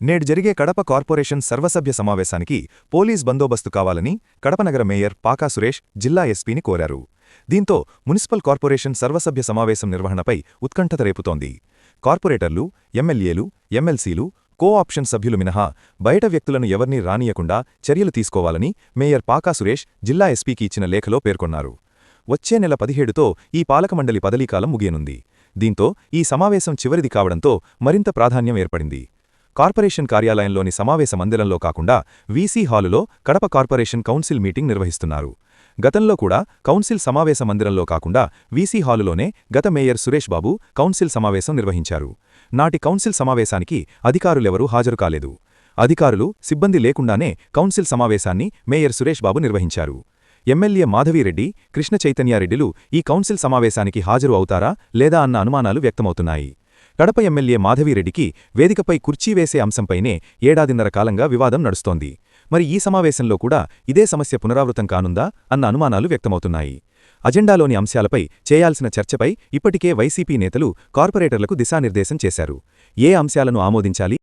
నేడు జరిగే కడప కార్పొరేషన్ సర్వసభ్య సమావేశానికి పోలీస్ బందోబస్తు కావాలని కడప నగర మేయర్ పాకా సురేష్ జిల్లా ఎస్పీని కోరారు. దీంతో మున్సిపల్ కార్పొరేషన్ సర్వసభ్య సమావేశం నిర్వహణపై ఉత్కంఠత రేపుతోంది. కార్పొరేటర్లు ఎమ్మెల్యేలు ఎమ్మెల్సీలు కో ఆప్షన్ సభ్యులు మినహా బయట వ్యక్తులను ఎవర్నీ రానియకుండా చర్యలు తీసుకోవాలని మేయర్ పాకా సురేష్ జిల్లా ఎస్పీకి ఇచ్చిన లేఖలో పేర్కొన్నారు. వచ్చే నెల పదిహేడుతో ఈ పాలకమండలి పదలీకాలం ముగియనుంది. దీంతో ఈ సమావేశం చివరిది కావడంతో మరింత ప్రాధాన్యం ఏర్పడింది. కార్పొరేషన్ కార్యాలయంలోని సమావేశ మందిరంలో కాకుండా వీసీ హాలులో కడప కార్పొరేషన్ కౌన్సిల్ మీటింగ్ నిర్వహిస్తున్నారు. గతంలో కూడా కౌన్సిల్ సమావేశ మందిరంలో కాకుండా వీసీ హాలులోనే గత మేయర్ సురేష్ బాబు కౌన్సిల్ సమావేశం నిర్వహించారు. నాటి కౌన్సిల్ సమావేశానికి అధికారులెవరూ హాజరు కాలేదు. అధికారులు సిబ్బంది లేకుండానే కౌన్సిల్ సమావేశాన్ని మేయర్ సురేష్ బాబు నిర్వహించారు. ఎమ్మెల్యే మాధవిరెడ్డి కృష్ణ చైతన్యారెడ్డిలు ఈ కౌన్సిల్ సమావేశానికి హాజరు అవుతారా లేదా అన్న అనుమానాలు వ్యక్తమవుతున్నాయి. కడప ఎమ్మెల్యే మాధవిరెడ్డికి వేదికపై కుర్చీ వేసే అంశంపైనే ఏడాదిన్నర కాలంగా వివాదం నడుస్తోంది. మరి ఈ సమావేశంలో కూడా ఇదే సమస్య పునరావృతం కానుందా అన్న అనుమానాలు వ్యక్తమవుతున్నాయి. అజెండాలోని అంశాలపై చేయాల్సిన చర్చపై ఇప్పటికే వైసీపీ నేతలు కార్పొరేటర్లకు దిశానిర్దేశం చేశారు. ఏ అంశాలను ఆమోదించాలి